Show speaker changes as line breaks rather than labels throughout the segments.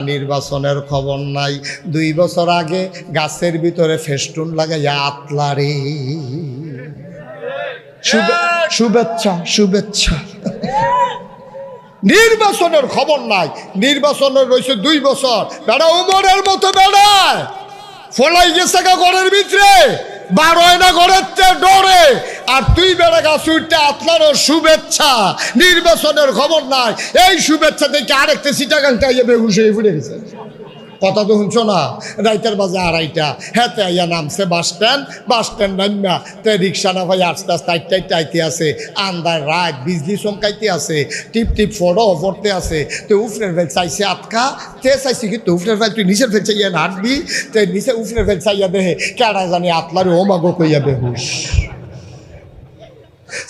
নির্বাচনের খবর নাই। দুই বছর আগে গাছের ভিতরে ফেস্টুন লাগাইয়া আতলারে শুভে- শুভেচ্ছা শুভেচ্ছা। নির্বাচনের খবর নাই। নির্বাচনের রয়েছে দুই বছর। বেড়া উমরের মতো বেড়ায় ফলাই গেছে ঘরের ভিতরে। বারোয় না ডরে। আর তুই শুভেচ্ছা। নির্বাচনের খবর নাই। এই শুভেচ্ছা থেকে আরেকটা সিটা ইয়ে বেগুন হয়ে ফুটে গেছে। কথা তো শুনছো না? রাইতের বাজে আড়াইটা। হ্যাঁ তে ইয়া নামছে বাস স্ট্যান্ড। বাস স্ট্যান্ড নামা তে রিক্সা না ভাই আস্তে আস্তে আইতে আইতে আইতে আছে। আন্দার রাত বিজলি চমকাইতে আছে। টিপ টিপ ফটো পড়তে আছে। তো উফরের ফেল চাইছে আটকা। তে চাইছে কি? তো উফরের ফেল তুই নিচের ফেল চাইয়া নাটবি তে নিচে উফরের ফেল চাইয়া দেহে। কেডা জানি আতলারে ও মাগো কইয়া বেহুশ।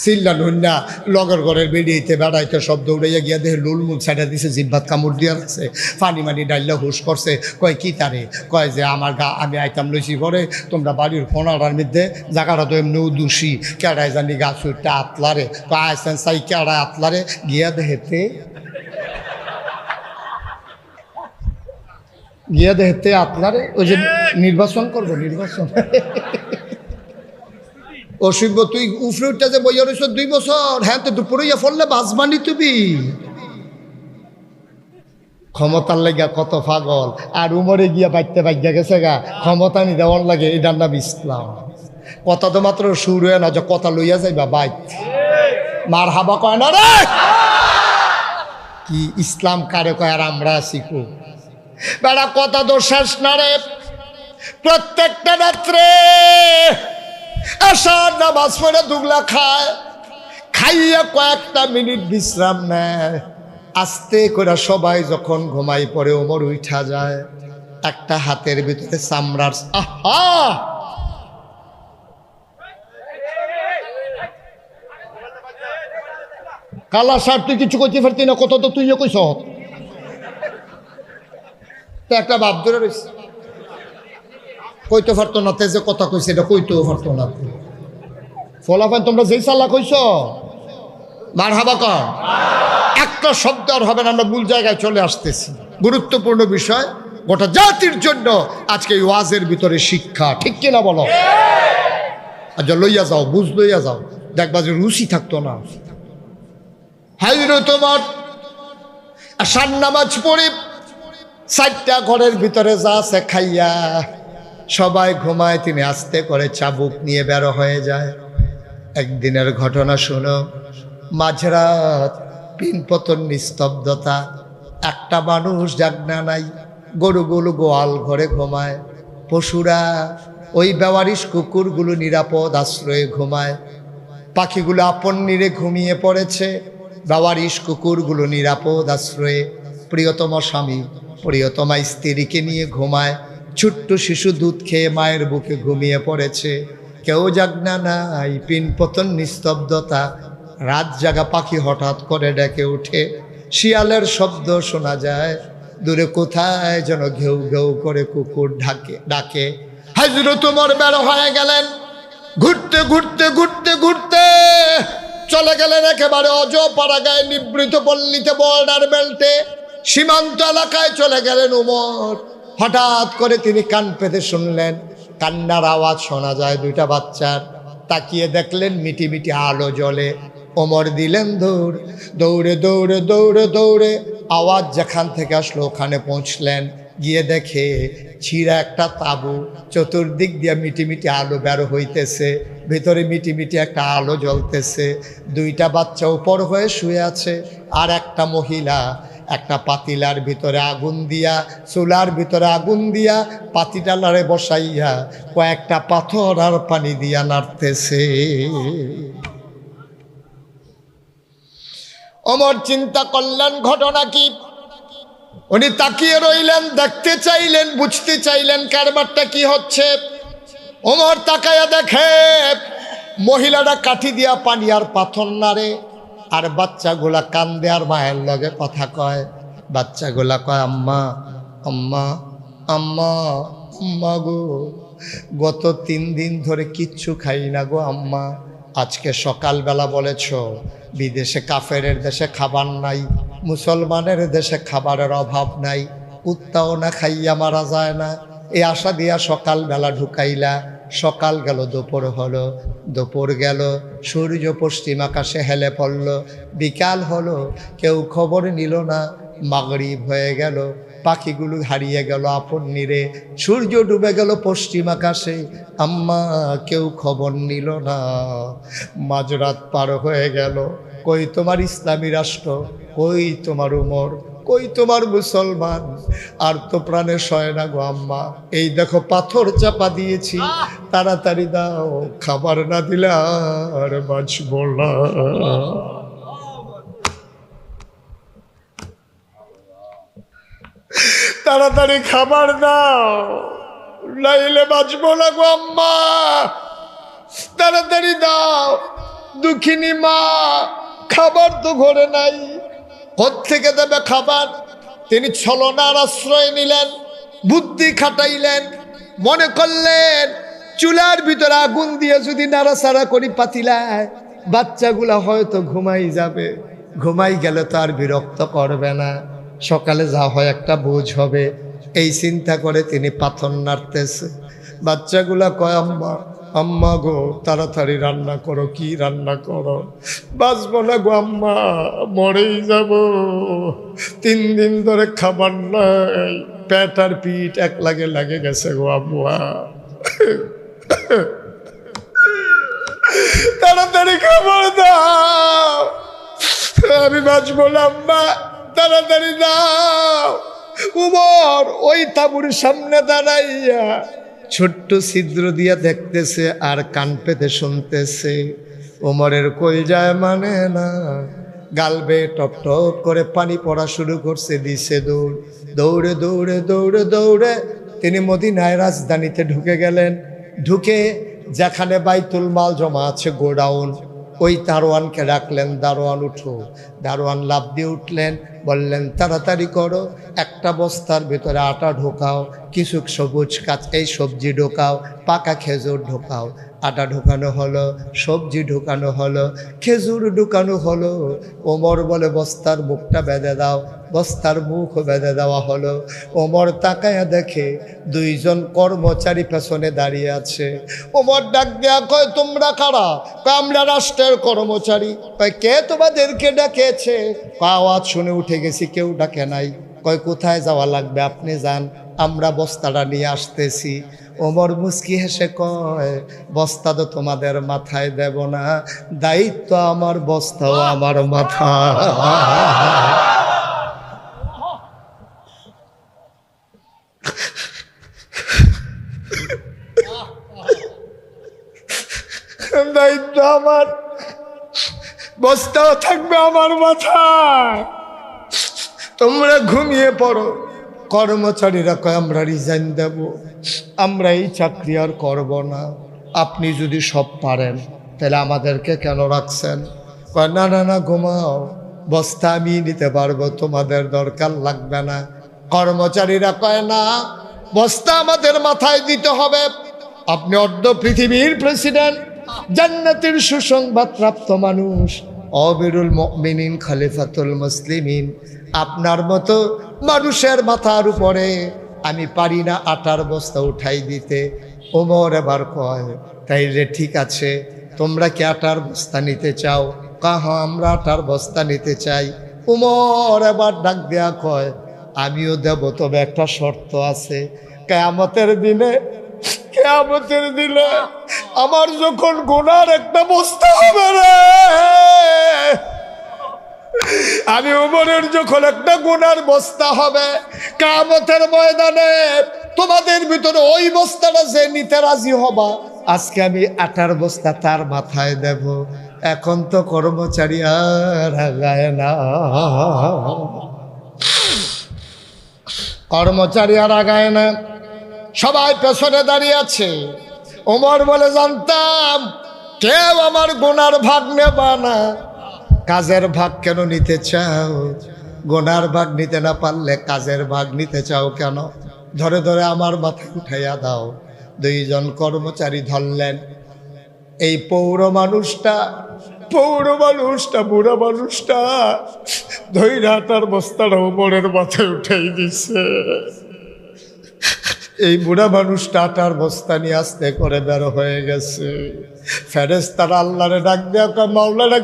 চিল্লা নুন্না লগর ঘরের বেরিয়েতে বেড়াইতে সব দৌড়াইয়া গিয়া দেহে লুল মুল সাইডা দিছে, জিব্বাত কামড় দিয়া রাখছে পানি মানি ডাইলা হুশ করছে, কয়, কি তারে? কয় যে, আমার গা, আমি আইতাম লইছি পরে তোমরা বাড়ির ফোনার মধ্যে জায়গাটা তো এমনিও দোষী। কেড়াই জানি গাছ উঠতে আতলারে কয় আইসেন সাই কেড়াই আতলারে গিয়া দেহেতে গিয়া দেহেতে আতলারে ওই যে নির্বাচন করব, নির্বাচন। অসিব্য তুই উফরে উঠতে যে বইয়া দুই বছর হ্যাঁ তো দুপুরে ফললে বাজবানি তুমি। ক্ষমতার লাগিয়া কত পাগল, আর উমরে গিয়া বাইতে বাইয়া গেছে গা, ক্ষমতা নি দেওয়ার লাগে, এটার নাম ইসলাম। কথা তো মাত্র সুর হয়ে না, যে কথা লইয়া যাইবা বাইক মার হাবা কয় না রে? কি ইসলাম কারে কয়, আর আমরা শিখু বেড়া, কথা তো শেষ না রে। প্রত্যেকটা রাত্রে আসার নামাজ পড়ে দুগলা খায়, খাইয়া কয়েকটা মিনিট বিশ্রাম নেয়। আস্তে করে সবাই যখন ঘুমাই পড়ে ওমর উঠা যায়, একটা হাতের ভিতরে চামড়ার আহা! কালা সার, তুই কিছু করতে পারতি না কত তো তুইও কইস একটা ভাব ধরে রয়েছে কইতে পারতো না তেজে কথা কইছে, এটা কইতেও পারতো না। ফলাফল তোমরা যেই সাল্লা কইছ? মার হাবা কর একটা শব্দ আর হবে না, আমরা ভুল জায়গায় চলে আসতেছি। গুরুত্বপূর্ণ বিষয়, গোটা জাতির জন্য আজকে এই ওয়াজের ভিতরে শিক্ষা, ঠিক কিনা বলো? আচ্ছা লইয়া যাও, বুঝ লইয়া যাও। দেখবা যে রুচি থাকতো না। হাইরো তোমার। আসার নামাজ পড়ে, চারটা ঘরের ভিতরে যা আছে খাইয়া। সবাই ঘুমায়, তিনি আস্তে করে চাবুক নিয়ে বেরো হয়ে যায়। একদিনের ঘটনা শুনো, মাঝরাত পিনপতন নিস্তব্ধতা। একটা মানুষ জাগনা নাই, গরুগুলো গোয়াল ঘরে ঘুমায়। পশুরা ওই বেওয়ারিশ কুকুরগুলো নিরাপদ আশ্রয়ে ঘুমায়। পাখিগুলো আপন নিরে ঘুমিয়ে পড়েছে, বেওয়ারিশ কুকুরগুলো নিরাপদ আশ্রয়ে। প্রিয়তম স্বামী, প্রিয়তমা স্ত্রীকে নিয়ে ঘুমায়। ছোট্ট শিশু দুধ খেয়ে মায়ের বুকে ঘুমিয়ে পড়েছে। কেউ জাগনা নাই, পিনপতন নিস্তব্ধতা। রাত জাগা পাখি হঠাৎ করে ডেকে উঠে। শিয়ালের শব্দ শোনা যায়, দূরে কোথায় যেন ঘেউ ঘেউ করে কুকুর ঢাকে, ডাকে হাজর তোমার বেড়ো হয়ে গেলেন। ঘুরতে ঘুরতে ঘুরতে ঘুরতে। চলে গেলেন একেবারে অজপাড়া গায়ে নিবৃত পল্লীতে বর্ডার বেল্টে। সীমান্ত এলাকায় চলে গেলেন উমর। হঠাৎ করে তিনি কান পেতে শুনলেন, কান্নার আওয়াজ শোনা যায় দুইটা বাচ্চার। তাকিয়ে দেখলেন মিটি মিটি আলো জ্বলে। ওমর দিলেন, দৌড়, দৌড়ে দৌড়ে দৌড়ে দৌড়ে। আওয়াজ যেখান থেকে আসলো ওখানে পৌঁছলেন। গিয়ে দেখে ছিঁড়া একটা তাবু চতুর্দিক দিয়ে মিটি মিটি আলো বেরো হইতেছে। ভিতরে মিটি মিটি একটা আলো জ্বলতেছে। দুইটা বাচ্চা উপর হয়ে শুয়ে আছে আর একটা মহিলা একটা পাতিলার ভিতরে আগুন দিয়া, চুলার ভিতরে আগুন দিয়া পাতিটালারে বসাইয়া কয়েকটা পাথর আর পানি দিয়া নাড়তেছে। অমর চিন্তা করলেন, ঘটনা কি? উনি তাকিয়ে রইলেন, দেখতে চাইলেন, বুঝতে চাইলেন কারবারটা কি হচ্ছে। ওমর তাকায়া দেখে, মহিলাটা কাঠি দিয়া পানি আর পাথর নাড়ে। আর বাচ্চাগুলা কান্দে আর মায়ের লগে কথা কয়। বাচ্চাগুলা কয়, আম্মা আম্মা আম্মা আম্মা গো, গত তিন দিন ধরে কিচ্ছু খাই না গো আম্মা। আজকে সকালবেলা বলেছ, বিদেশে কাফেরের দেশে খাবার নাই, মুসলমানের দেশে খাবারের অভাব নাই। কুত্তাও না খাইয়া মারা যায় না। এই আশা দিয়া সকালবেলা ঢুকাইলা সকাল গেল, দুপুর হলো। দুপুর গেল, সূর্য পশ্চিম আকাশে হেলে পড়ল। বিকাল হলো, কেউ খবর নিল না, মাগরিব হয়ে গেল। পাখিগুলো হারিয়ে গেল আপন নিরে। সূর্য ডুবে গেল পশ্চিম আকাশে, আম্মা কেউ খবর নিল না। মাঝরাত পার হয়ে গেল, কই তোমার ইসলামী রাষ্ট্র, কই তোমার উমর? কই তোমার মুসলমান? আর তো প্রাণে সয় না গো আম্মা। এই দেখো পাথর চাপা দিয়েছি। তাড়াতাড়ি দাও, খাবার না দিলে আর বাঁচব না। তাড়াতাড়ি খাবার দাও, নাইলে বাঁচব না গো আম্মা। তাড়াতাড়ি দাও, দুঃখিনী মা, খাবার তো ঘরে নাই। থেকে দেবে খাবার? তিনি ছলনার আশ্রয় নিলেন, বুদ্ধি খাটাইলেন, মনে করলেন, চুলার ভিতরে আগুন দিয়ে যদি নাড়াচাড়া করি পাতিলায়, বাচ্চাগুলা হয়তো ঘুমাই যাবে। ঘুমাই গেলে তো আর বিরক্ত করবে না। সকালে যা হয় একটা বোঝ হবে। এই চিন্তা করে তিনি পাথর নাড়তেছে। বাচ্চাগুলা কয়, আম্মা আম্মা গো, তাড়াতাড়ি রান্না করো, কি রান্না করো? বাঁচবো না গো আম্মা, মরেই যাব। তিন দিন ধরে খাবার নাই। পেট আর পিঠ এক লাগে লাগে গেছে গো আম্মা। তাড়াতাড়ি খাবার দাও। আমি বাঁচবো না আম্মা, তাড়াতাড়ি দাও। উমর ওই তাবুর সামনে দাঁড়াইয়া ছোট্ট ছিদ্র দিয়া দেখতেছে আর কান পেতে শুনতেছে। ওমরের কই যায় মানে না। গালবে টপ টপ করে পানি পড়া শুরু করছে দিছে দৌড়। দৌড়ে দৌড়ে দৌড়ে দৌড়ে তিনি মদিনায় রাজধানীতে ঢুকে গেলেন। ঢুকে যেখানে বাইতুল মাল জমা আছে গোডাউন। ওই দারোয়ানকে ডাকলেন, দারোয়ান, উঠো। দারোয়ান লাভ দিয়ে উঠলেন, বললেন, তাড়াতাড়ি করো, একটা বস্তার ভেতরে আটা ঢোকাও, কিছু সবুজ কাঁচ, এই সবজি ঢোকাও, পাকা খেজুর ঢোকাও। আটা ঢুকানো হলো, সবজি ঢুকানো হলো, খেজুর ঢুকানো হলো। ওমর বলে, বস্তার মুখটা বেঁধে দাও, বস্তার মুখ বেঁধে দেওয়া হলো। ওমর তাকায়া দেখে দুইজন কর্মচারী পেছনে দাঁড়িয়ে আছে। ওমর ডাক দেয়া কয়, তোমরা কারা? কয়, আমরা রাষ্ট্রের কর্মচারী। কয়, কে তোমাদেরকে ডাকেছে? আওয়াজ শুনে উঠে গেছি, কেউ ডাকে নাই। কয়, কোথায় যাওয়া লাগবে? আপনি যান। আমরা বস্তাটা নিয়ে আসতেছি। ওমর মুস্কি হেসে কয়, বস্তা তো তোমাদের মাথায় দেব না, দায়িত্ব আমার, বস্তাও আমার মাথা। দায়িত্ব আমার, বস্তাও থাকবে আমার মাথায়। তোমরা ঘুমিয়ে পড়ো। কর্মচারীরা কয়, আমরা রিজাইন দেব। আমরা এই চাকরি আর করব না। আপনি যদি সব পারেন, তাহলে আমাদেরকে কেন রাখছেন? কয়, না না না, ঘুমাও। বস্তা আমি নিতে পারব, তোমাদের দরকার লাগবে না। কর্মচারীরা কয়, না, বস্তা আমাদের মাথায় দিতে হবে। আপনি অর্ধ পৃথিবীর প্রেসিডেন্ট জান্নাতের সুসংবাদ প্রাপ্ত মানুষ, অবিরুল মিনিন খলিফাতুল মুসলিমিন। আপনার মতো মানুষের মাথার উপরে। আমি পারি না আটার বস্তা উঠাই দিতে। ওমর এবার কয়, তাই রে, ঠিক আছে। তোমরা কি আটার বস্তা নিতে চাও? কাহ, আমরা আটার বস্তা নিতে চাই। উমর এবার ডাক দেয়া কয়, আমিও দেব, তবে একটা শর্ত আছে। কেয়ামতের দিনে কেয়ামতের দিনে আমার যখন গোনার একটা বস্তা হবে রে আমি উমরের যখন একটা গুনার বস্তা হবে, কামতের ময়দানে তোমাদের ভিতরে ওই বস্তাটা যে নিতে রাজি হবা, আজকে আমি আটার বস্তা তার মাথায় দেব। এখন তো কর্মচারী আর আগায় না। কর্মচারী আর আগায় না। সবাই পেছনে দাঁড়িয়ে আছে। ওমর বলে, জানতাম কেউ আমার গুনার ভাগ নেবা না। কাজের ভাগ কেন নিতে চাও? গোনার ভাগ নিতে না পারলে কাজের ভাগ নিতে চাও কেন? ধরে ধরে আমার মাথায় উঠাইয়া দাও। দুইজন কর্মচারী ধরলেন। এই পৌর মানুষটা পৌর মানুষটা, বুড়া মানুষটা ধৈরা তার বস্তাটা উপরের মাথায় উঠাই দিছে। এই বুড়া মানুষটা আটার বস্তা নিয়ে আসতে করে বের হয়ে গেছে। ফেরেস তারা আল্লাহরে ডাক দেওয়া কয়,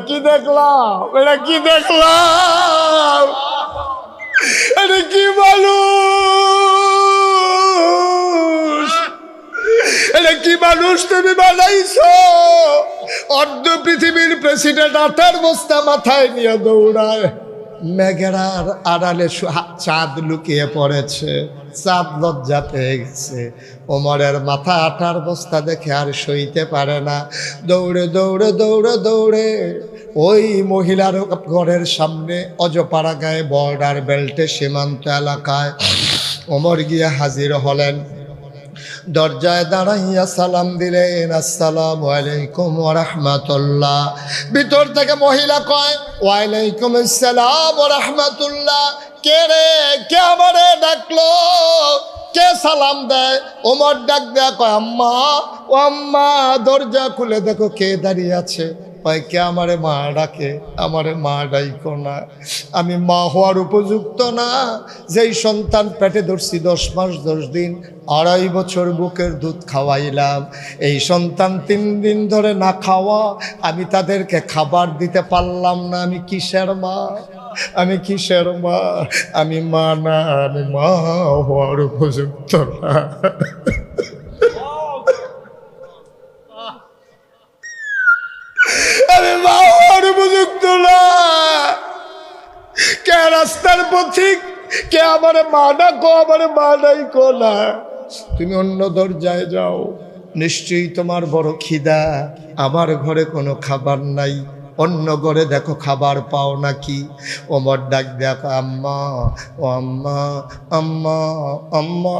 কি দেখলাম? এটা কি দেখলাম? এটা কি মানুষ? এটা কি মানুষ তুমি বানাইছো? অর্ধ পৃথিবীর প্রেসিডেন্ট আঠার বস্তা মাথায় নিয়ে দৌড়ায়। মেঘেরার আড়ালে চাঁদ লুকিয়ে পড়েছে। চাঁদ লজ্জা পেয়ে গেছে। ওমরের মাথা আঠার বস্তা দেখে আর সইতে পারে না। দৌড়ে দৌড়ে দৌড়ে দৌড়ে ওই মহিলার ঘরের সামনে অজপাড়া গায়ে বর্ডার বেল্টে সীমান্ত এলাকায় ওমর গিয়ে হাজির হলেন। দরজায় দাঁড়াইয়া সালাম দিলেন, আসসালাম আলাইকুম রাহমাতুল্লাহ। ভিতর থেকে মহিলা কয়, ওয়ালাইকুম আসসালাম রাহমাতুল্লাহ। কে রে? কে আমারে ডাকলো? কে সালাম দেয়? ওমর ডাক দেয়া কয়, আম্মা, ও আম্মা, দরজা খুলে দেখো কে দাঁড়িয়ে আছে। কয় আমারে মা ডাকে? আমারে মা ডাইকো না। আমি মা হওয়ার উপযুক্ত না। যেই সন্তান পেটে ধরছি, দশ মাস, দশ দিন, আড়াই বছর বুকের দুধ খাওয়াইলাম। এই সন্তান তিন দিন ধরে না খাওয়া, আমি তাদেরকে খাবার দিতে পারলাম না। আমি কিসের মা? আমি কিসের মা? আমি মা না, আমি মা হওয়ার উপযুক্ত না। কে রাস্তার পথিক? কে আমার মা ডাকো আমার মা নাই না? তুমি অন্য দরজায় যাও, নিশ্চয়ই তোমার বড় খিদা। আমার ঘরে কোনো খাবার নাই। অন্য ঘরে দেখো খাবার পাও নাকি? ওমর ডাক দেখো, আম্মা, ও আম্মা আম্মা আম্মা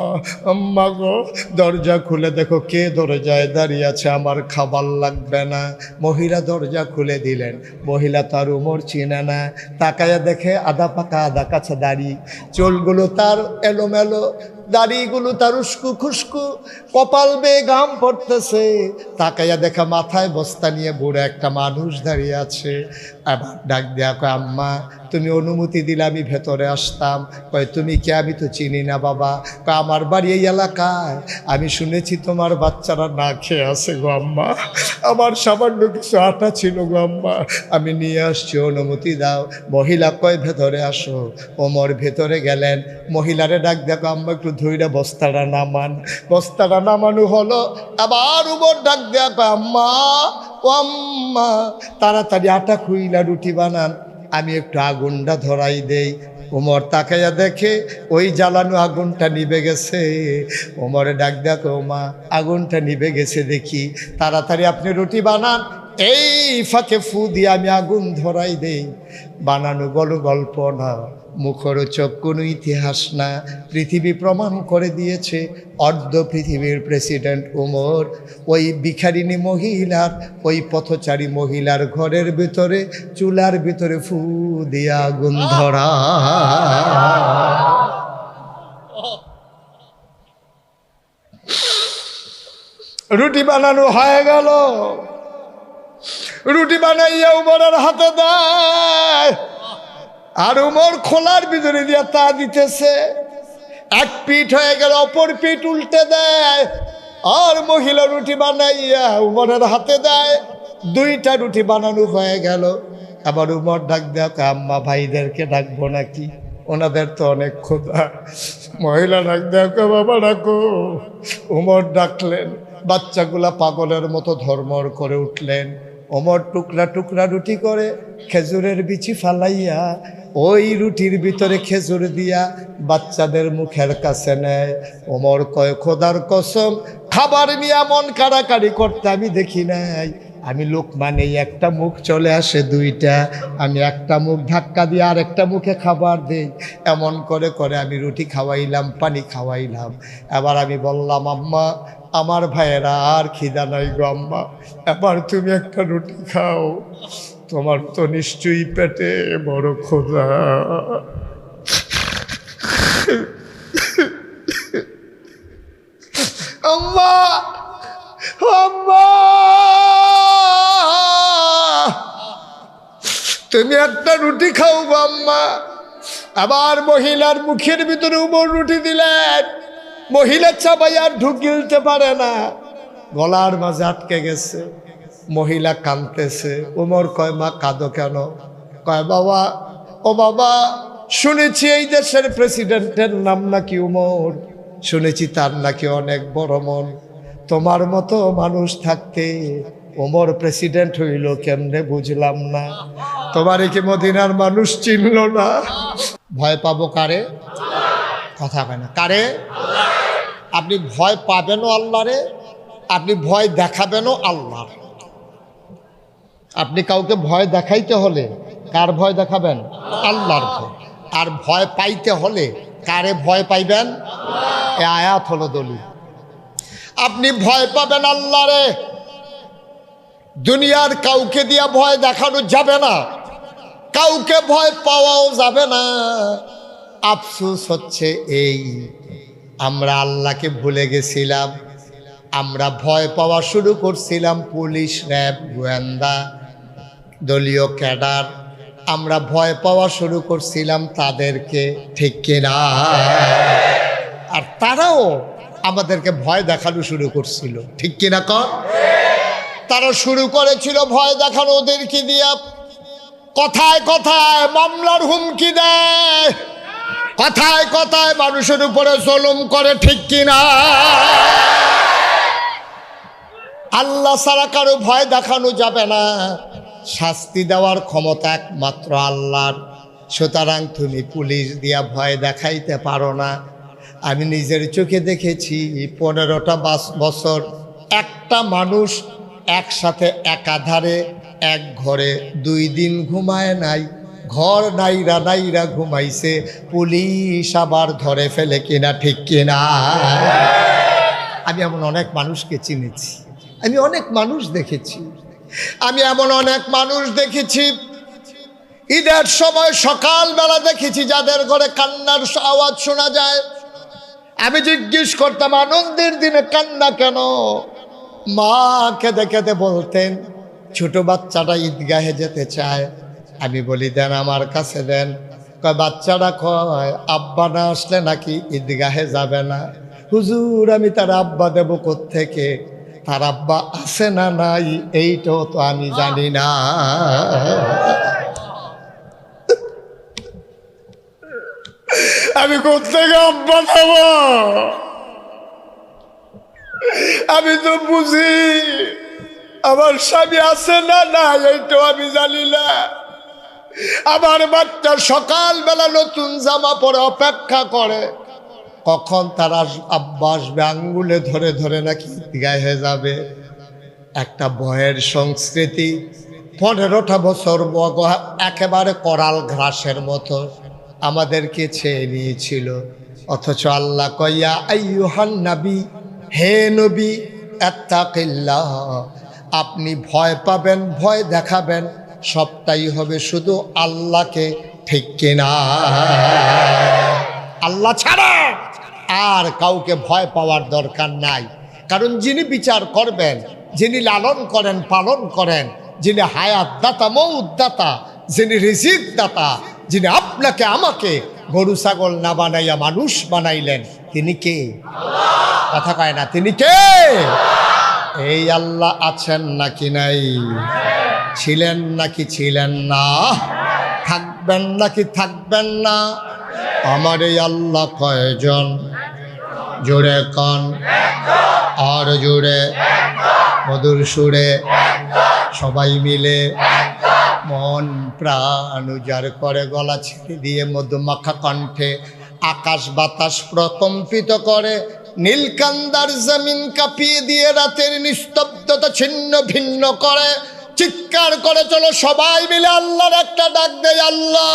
আম্মা গো, দরজা খুলে দেখো কে দরজায় দাঁড়িয়ে আছে, আমার খাবার লাগবে না। মহিলা দরজা খুলে দিলেন। মহিলা তার উমর চিনে না, তাকায়া দেখে আদা পাকা আদা কাছে দাড়ি চুলগুলো তার এলোমেলো দাড়িগুলো তার উস্কু খুস্কু, কপাল বেয়ে ঘাম পড়তেছে। তাকাইয়া দেখা মাথায় বস্তা নিয়ে বুড়ো একটা মানুষ দাঁড়িয়ে আছে। আবার ডাক দেয়া কয়, আম্মা, তুমি অনুমতি দিলে আমি ভেতরে আসতাম। কয়, তুমি কে? আমি তো চিনি না বাবা। কয়, আমার বাড়ি এই এলাকায়। আমি শুনেছি তোমার বাচ্চারা না খেয়ে আছে গো আম্মা। আমার সামান্য কিছু আটা ছিল গো আম্মা। আমি নিয়ে আসছি, অনুমতি দাও। মহিলা কয়, ভেতরে আসো। ওমর ভেতরে গেলেন। মহিলারে ডাক দেখো আম্মা, একটু ধৈর্য বস্তাটা নামান। বস্তাটা নামানো হলো। আবার উমর ডাক দেখো আম্মা তাড়াতাড়ি আটা খুইলা রুটি বানান। আমি একটু আগুনটা ধরাই দেই। ওমর তাকাইয়া দেখে ওই জ্বালানো আগুনটা নিবে গেছে। ওমরে ডাক দেখো মা আগুনটা নিবে গেছে দেখি। তাড়াতাড়ি আপনি রুটি বানান। এই ফাঁকে ফু দিয়ে আমি আগুন ধরাই দেই। বানানো গল গল্প না মুখরোচক কোনো ইতিহাস না। পৃথিবী প্রমাণ করে দিয়েছে অর্ধ পৃথিবীর প্রেসিডেন্ট উমর। ওই ভিখারিনী মহিলার, ওই পথচারী মহিলার ঘরের ভিতরে, চুলার ভিতরে ফু দিয়া আগুন ধরা। রুটি বানানো হয়ে গেল। রুটি বানাইয়া উমরের হাতে দেয়। আর উমর খোলার ভিতরে দিয়া তা দিতেছে। এক পিঠ হয়ে গেল, অপর পিঠ উল্টে দেয়। আর মহিলা রুটি বানাইয়া উমরের হাতে দেয়। দুইটা রুটি বানানো হয়ে গেল। আবার উমর ডাক দেওয়া আম্মা, ভাইদেরকে ডাকবো নাকি? ওনাদের তো অনেক ক্ষুধা। মহিলা ডাক দেওয়া বাবা, ডাকো। উমর ডাকলেন বাচ্চাগুলা পাগলের মতো ধর্মর করে উঠলেন। ওমর টুকরা টুকরা রুটি করে খেজুরের বিচি ফালাইয়া ওই রুটির ভিতরে খেজুর দিয়া বাচ্চাদের মুখের কাছে নেয়। ওমর কয়, খোদার কসম, খাবার নিয়ে মন কাড়াকাড়ি করতে আমি দেখি নাই। আমি লোক মানে একটা মুখ চলে আসে দুইটা। আমি একটা মুখ ধাক্কা দিয়ে আর একটা মুখে খাবার দিই। এমন করে করে আমি রুটি খাওয়াইলাম, পানি খাওয়াইলাম। এবার আমি বললাম, আম্মা আমার ভাইয়েরা, আর খিদা নাই গো আম্মা। এবার তুমি একটা রুটি খাও। তোমার তো নিশ্চয়ই পেটে বড় খোদা আম্মা আম্মা! তুমি একটা রুটি খাও আম্মা। আবার মহিলার মুখের ভিতরে উপর রুটি দিলেন। মহিলা চাবাই আর ঢুকিলতে পারে না। গলার মাঝে আটকে গেছে। মহিলা কাঁদতেছে। উমর কয়, মা, কাঁদো কেন? কয়, বাবা, ও বাবা, শুনেছি এই দেশের প্রেসিডেন্টের নাম নাকি উমর। শুনেছি তার নাকি অনেক বড় মন। তোমার মতো মানুষ থাকতে ওমর প্রেসিডেন্ট হইল কেমনে বুঝলাম না। তোমার কি মদিনার মানুষ চিনল না? ভয় পাবো কারে? কথা কয় না। কারে? আপনি ভয় পাবেনও আল্লাহরে, আপনি ভয় দেখাবেনও আল্লাহর। আপনি কাউকে ভয় দেখাইতে হলে কার ভয় দেখাবেন? আল্লাহর ভয়। আর ভয় পাইতে হলে কারে ভয় পাইবেন? এ আয়াত হলো দলিল। আপনি ভয় পাবেন আল্লাহরে। দুনিয়ার কাউকে দিয়া ভয় দেখানো যাবে না। কাউকে ভয় পাওয়াও যাবে না। আফসোস হচ্ছে এই, আমরা আল্লাহকে ভুলে গেছিলাম, আমরা ভয় পাওয়া শুরু করছিলাম পুলিশ, র্যাব, গোয়েন্দা, দলীয় ক্যাডার, আমরা ভয় পাওয়া শুরু করছিলাম তাদেরকে, ঠিক কিনা? আর তারাও আমাদেরকে ভয় দেখানো শুরু করছিল, ঠিক কিনা কর তারা শুরু করেছিল ভয় দেখানো ওদেরকে দিয়া, কথায় কথায় মামলার হুমকি দেয়। কথায় কথায় মানুষের উপরে জুলুম করে, ঠিক কিনা? আল্লাহ ছাড়া কারও ভয় দেখানো যাবে না। শাস্তি দেওয়ার ক্ষমতা একমাত্র আল্লাহর। সুতরাং তুমি পুলিশ দিয়া ভয় দেখাইতে পারো না। আমি নিজের চোখে দেখেছি, পনেরোটা বাস বছর একটা মানুষ একসাথে একাধারে, এক ঘরে দুই দিন ঘুমায় নাই। ঘর নাইরা নাইরা ঘুমাইছে, পুলিশ আবার ধরে ফেলে কিনা, ঠিক কিনা? আমি এমন অনেক মানুষকে চিনেছি। আমি অনেক মানুষ দেখেছি। আমি এমন অনেক মানুষ দেখেছি। ঈদের সময় সকালবেলা দেখেছি যাদের ঘরে কান্নার আওয়াজ শোনা যায়। আমি জিজ্ঞেস করতাম, আনন্দের দিনে কান্না কেন? মা কেঁদে কেঁদে বলতেন, ছোট বাচ্চাটা ঈদগাহে যেতে চায়। আমি বলি, দেন আমার কাছে দেন। কয়, বাচ্চাটা কয়, আব্বা না আসলে নাকি ঈদগাহে যাবে না? হুজুর, আমি তার আব্বা দেব থেকে তার আব্বা আছে না নাই, এইটাও তো আমি জানি না। আমি কোথেকে আব্বা দেব? আমি তো বুঝি, আমার স্বামী আছে না না এইটাও আমি জানি না। আমার বাচ্চা সকালবেলা নতুন জামা পরে অপেক্ষা করে। কখন তার আস- আব্বা আসবে, আঙ্গুলে ধরে ধরে নাকি গায়ে হয়ে যাবে। একটা ভয়ের সংস্কৃতি, পনেরোটা বছর একেবারে করাল ঘাসের মতো আমাদেরকে ছেয়ে নিয়েছিল। অথচ আল্লাহ কইয়া, আইয়ুহান নাবি, হে নবী এত্তাকিল্লাহ আপনি ভয় পাবেন, ভয় দেখাবেন সবটাই হবে শুধু আল্লাহকে ঠিক কিনা? আল্লাহ ছাড়া আর কাউকে ভয় পাওয়ার দরকার নাই। কারণ যিনি বিচার করবেন, যিনি লালন করেন, পালন করেন, যিনি হায়াত দাতা মৌদাতা যিনি রিজিক দাতা যিনি আপনাকে, আমাকে গরু, ছাগল না বানাইয়া মানুষ বানাইলেন, তিনি কে? কথা কয় না, তিনি কে? এই আল্লাহ আছেন নাকি নাই? ছিলেন নাকি ছিলেন না? থাকবেন নাকি থাকবেন না? আমার এই আল্লাহ কয়জন? জোরে কন। আর জোরে। মধুর সুরে। সবাই মিলে মন প্রাণ উজাড় করে গলা ছেড়ে দিয়ে মধুমাখা কণ্ঠে আকাশ বাতাস প্রকম্পিত করে নীলকান্দার জমিন কাঁপিয়ে দিয়ে রাতের নিস্তব্ধতা ছিন্ন ভিন্ন করে চিৎকার করে চলো সবাই মিলে আল্লাহর একটা ডাক দেয় আল্লাহ।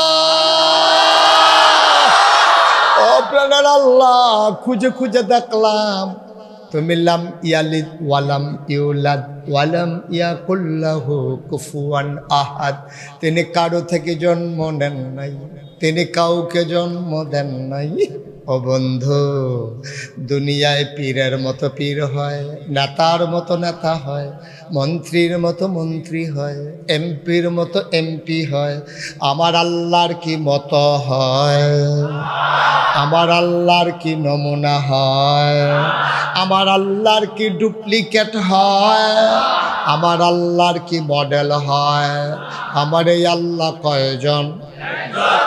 ও প্রাণের আল্লাহ, খুঁজে খুঁজে দেখলাম। আহাদ। তিনি কারও থেকে জন্ম নেন নাই, তিনি কাউকে জন্ম দেন নাই। ও বন্ধু, দুনিয়ায় পীরের মতো পীর হয়, নেতার মতো নেতা হয় মন্ত্রীর মতো মন্ত্রী হয়, এমপির মতো এমপি হয়, আমার আল্লাহর কি মতো হয়? আমার আল্লাহর কি নমুনা হয়? আমার আল্লাহর কি ডুপ্লিকেট হয়? আমার আল্লাহর কি মডেল হয়? আমার এই আল্লাহ কয়জন?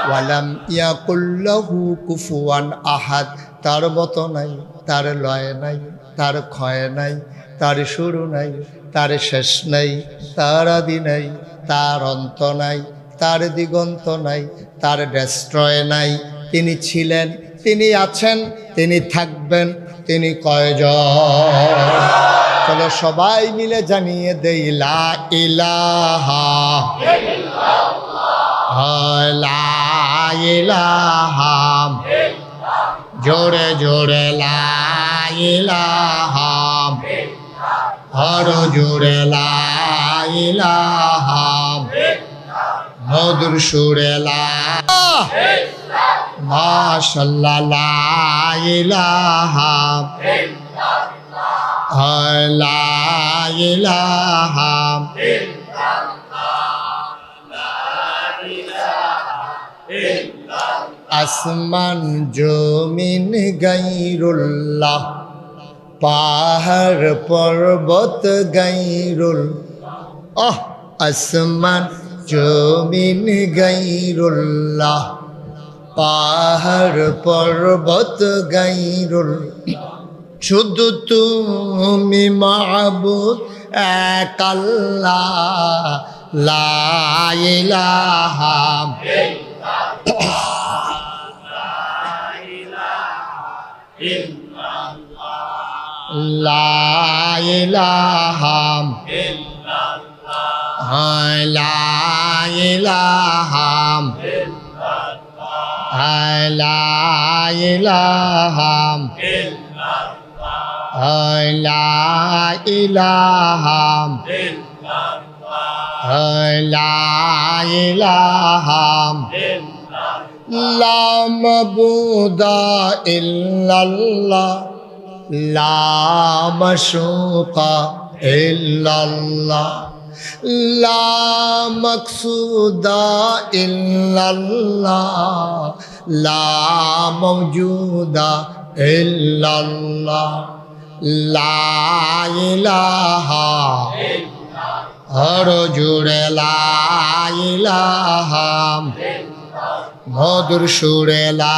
ওয়ালাম ইয়াকুল্লাহু কুফুয়ান আহাদ, তার মতো নাই, তার লয় নাই, তার ক্ষয় নাই, তার শুরু নাই তার শেষ নাই, তার আদি নাই, তার অন্ত নাই, তার দিগন্ত নাই, তার ডেস্ট্রয় নাই। তিনি ছিলেন, তিনি আছেন, তিনি থাকবেন, তিনি কয়জন? চলো সবাই মিলে জানিয়ে দেই, লা ইলাহা। লা ইলাহা। জোরে জোরে লা ইলাহা। হর জোরে লা ইলাহা। মধুর সুরে মাশাল্লাহ লা ইলাহা। আসমান জমিন গাইরুল্লাহ। পাহাড় পর্বত গাইরুল। আহ আসমান জমিন গাইরুল্লাহ। পাহাড় পর্বত গাইরুল। শুধু তুমি মাহবুদ এক আল্লাহ লা ইলাহা হায় লা ইলাহা হায় লা ইলাহা হর জুড়ে লা মধুর সুরে লা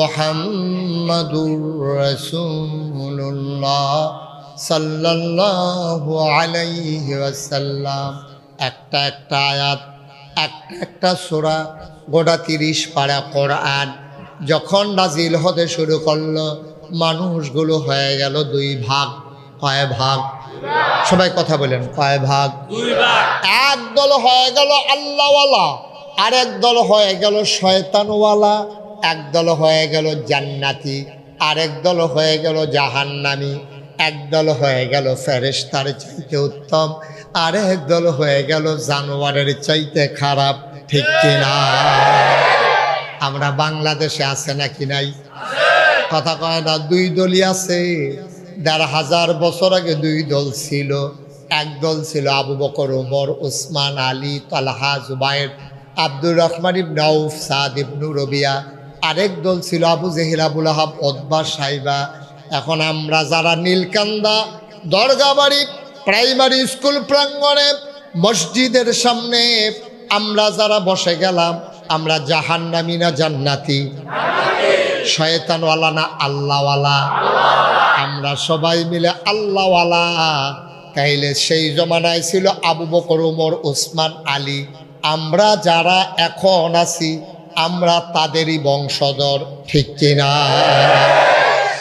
মুহাম্মাদুর রাসূলুল্লাহ সাল্লাল্লাহু আলাইহি ওয়াসাল্লাম। একটা একটা আয়াত একটা একটা সূরা গোটা তিরিশ পারা কোরআন। যখন নাজিল হতে শুরু করল মানুষগুলো হয়ে গেল দুই ভাগ। কয় ভাগ? সবাই কথা বলেন কয় ভাগ? এক দল হয়ে গেল আল্লাহওয়ালা আর এক দল হয়ে গেল শয়তানওয়ালা। এক দল হয়ে গেল জান্নাতি, আরেক দল হয়ে গেল জাহান্নামি, এক দল হয়ে গেল ফেরেস্তার চাইতে উত্তম, আরেক দল হয়ে গেল জানোয়ারের চাইতে খারাপ, ঠিক কিনা? আমরা বাংলাদেশে আছে নাকি নাই? কথা কয় না, দুই দলই আছে। দেড় হাজার বছর আগে দুই দল ছিল। এক দল ছিল আবু বকর, ওমর, ওসমান, আলী, তালহা, জুবাইর, আব্দুর রহমান ইবনে আউফ, সাদ ইবনু রবিয়া আরেক দল ছিল আবু জেহিল আবুল আহাব অদবা সাইবা। এখন আমরা যারা নীলকান্দা দরগাবাড়ি প্রাইমারি স্কুল প্রাঙ্গণে মসজিদের সামনে আমরা যারা বসে গেলাম, আমরা জাহান্নামি না জান্নাতি? শয়তানওয়ালা না আল্লাহওয়ালা? আমরা সবাই মিলে আল্লাহওয়ালা। তাইলে সেই জমানায় ছিল আবু বকর উমর ওসমান, আলী। আমরা যারা এখন আছি আমরা তাদেরই বংশধর, ঠিক কিনা?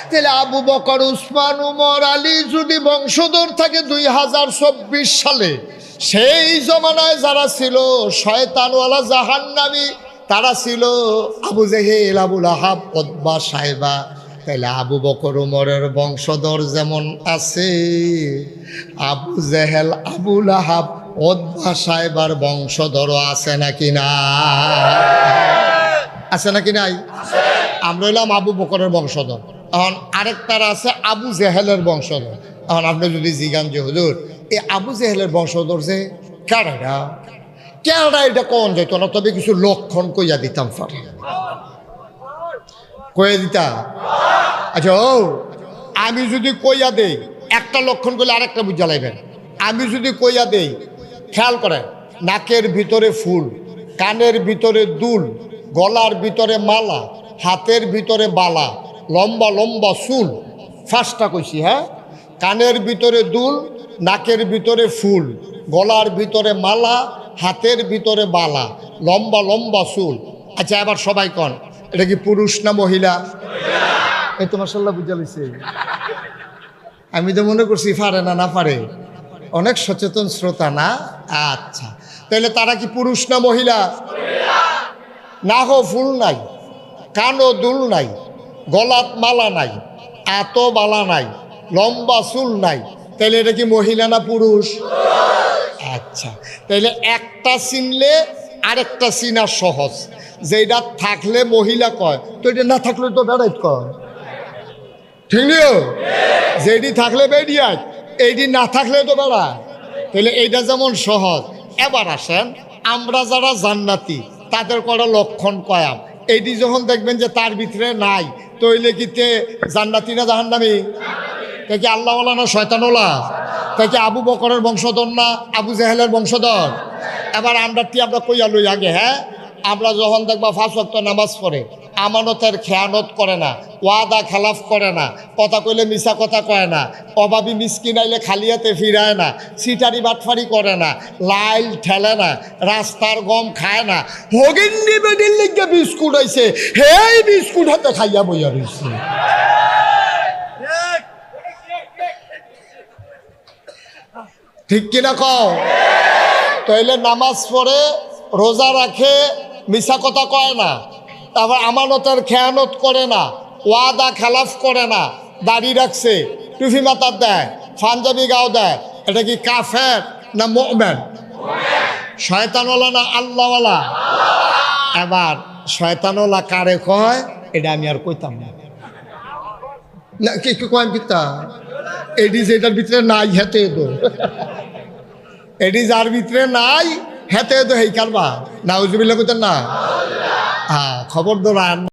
তাহলে আবু বকর, উসমান, উমর, আলী যদি বংশধর থাকে দুই হাজার চব্বিশ সালে, সেই জমানায় যারা ছিল, শয়তানওয়ালা জাহান্নামী, তারা ছিল আবু জেহেল আবুল আহাব পদ্মা সাহেবা তাহলে আবু বকর, উমরের বংশধর যেমন আছে, আবু জেহেল আবুল আহাব পদ্মা সাহেবার বংশধরও আছে নাকি না? আছে নাকি নাই? আমরা হইলাম আবু বকরের বংশধর। এখন আরেকটার আছে আবু জেহেলের বংশধর। এখন আপনি যদি জিগান যে হুজুর এই আবু জেহেলের বংশধর যে কেডা কেডা এটা কোন যেত না তবে কিছু লক্ষণ কইয়া দিতাম পারে কইয়া দিতা? আচ্ছা ও, আমি যদি কইয়া দেই, একটা লক্ষণ করলে আরেকটা বুঝা লাগবেন আমি যদি কইয়া দেই খেয়াল করেন, নাকের ভিতরে ফুল, কানের ভিতরে দুল, গলার ভিতরে মালা, হাতের ভিতরে বালা, লম্বা লম্বা চুল। ফার্স্টটা কইছি হ্যাঁ? কানের ভিতরে দুল, নাকের ভিতরে ফুল, গলার ভিতরে মালা, হাতের ভিতরে বালা, লম্বা লম্বা চুল। আচ্ছা এবার সবাই কন, এটা কি পুরুষ না মহিলা? এই তো মাসাল্লাহ বুঝা আমি তো মনে করছি পারে না না পারে। অনেক সচেতন শ্রোতা না? আচ্ছা। তাহলে তারা কি পুরুষ না মহিলা? না হো, ফুল নাই। কানো দুল নাই। গলাত মালা নাই। এত বালা নাই। লম্বা চুল নাই। তাহলে এটা কি মহিলা না পুরুষ? আচ্ছা। তাহলে একটা চিনলে আরেকটা চিনা সহজ। যেটা থাকলে মহিলা কয়, তো এটা না থাকলে তো বেড়াইত কয়? ঠিক যেটি থাকলে বেরিয়ায় এইটি না থাকলে তো বেড়া। তাহলে এইটা যেমন সহজ। এবার আসেন, আমরা যারা জান্নাতি, তাদের করা লক্ষণ কয়াম? এইটি যখন দেখবেন যে তার ভিতরে নাই তৈলে কিতে জান্নাতি না জাহান্নামি? তাই কি আল্লাহওয়ালা না শয়তানওয়ালা? তাই কি আবু বকরের বংশধর না আবু জাহেলের বংশধর? এবার আমরা টি আমরা কইয়া লই আগে হ্যাঁ? আমরা যখন দেখবা ফাঁস নামাজ পড়ে আমানতের খেয়ানত করে না, ওয়াদা খেলাফ করে না, কথা কইলে মিশা কথা কয় না, অভাবী মিসকিন আইলে খালিয়াতে ফিরায় না সিটারি বাটফারি করে না, লাইল ঠেলে না, রাস্তার গম খায় না ভগিন্দি বেডির লিগে বিস্কুট হইছে হেই বিস্কুট হাতে খাইয়া বইয়া রইছে। ঠিক কিনা কও? তাইলে নামাজ পড়ে রোজা রাখে মিশা কথা কয় না তারপর আমানতের খেয়ানত করে না, ওয়াদা খেলাফ করে না, দাড়ি রাখছে টুফি মাতার দেয়, পাঞ্জাবি গাও দেয়, এটা কি কাফের না মোমেন? শয়তানওয়ালা না আল্লাহওয়ালা? এবার শয়তানওয়ালা কারে কয়? এটা আমি আর কইতাম না। না, কি কি ভিতরে নাই হেতে দো এডি যার ভিতরে নাই হেতে তো হেই কারবা নাউজুবিল্লাহ কইতেন না হ্যাঁ খবর দোলান